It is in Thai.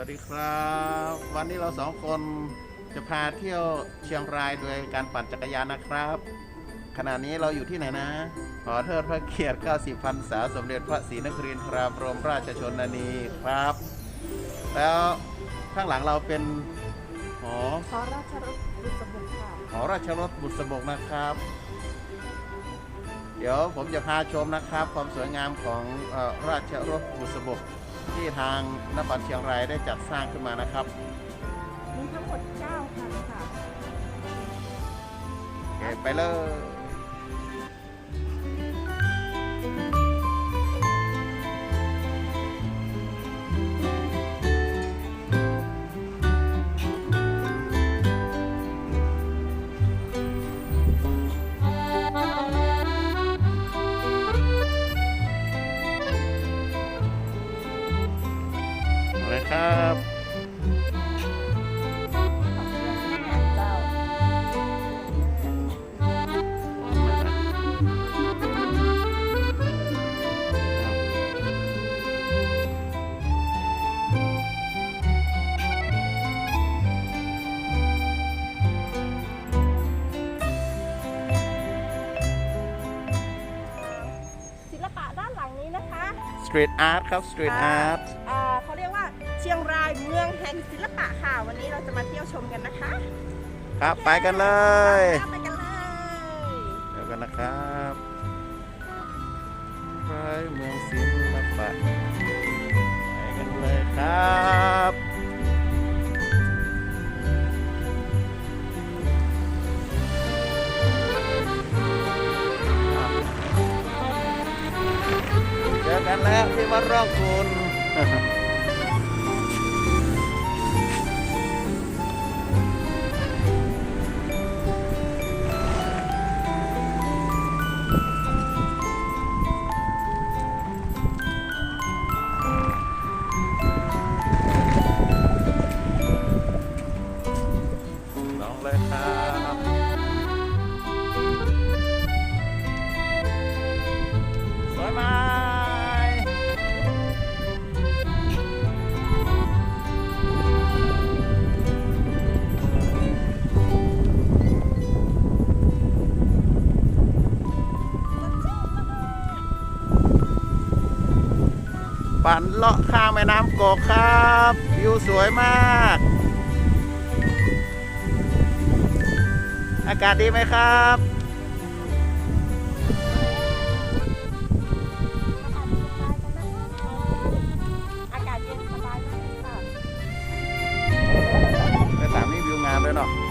วัสดีครับ วันนี้เราสองคนจะพาเที่ยวเชียงรายโดยการปั่นจักรยานนะครับ ขณะนี้เราอยู่ที่ไหนนะหอเทิดพระเกียรติ 90พรรษาสมเด็จพระศรีนครินทราบรมราชชนนีครับ แล้วข้างหลังเราเป็นหอขอราชรถบุษบกค่ะหอราชรถบุษบกนะครับ เดี๋ยวผมจะพาชมนะครับ ความสวยงามของเออราชรถบุษบก ที่ทางนครเชียงรายได้จัดสร้างขึ้นมานะครับ มีทั้งหมด9คันค่ะ โอเค ไปเลย เอาเลยครับเจ้าศิลปะด้านหลังนี้นะคะ สตรีทอาร์ตครับ สตรีทอาร์ต อ่า เขาเรียกว่าเชียงรายเมืองแห่งศิลปะค่ะ วันนี้เราจะมาเที่ยวชมกันนะคะครับไปกันเลยไปกันเลยเดี๋ยวกันนะครับรายเมืองศิลปะไปกันเลยครับเจอกันแล้วที่วัดร่องคุณ สวยไหมปั่นเลาะข้างแม่น้ำโกกครับวิวสวยมาก อากาศดีไหมครับ ใน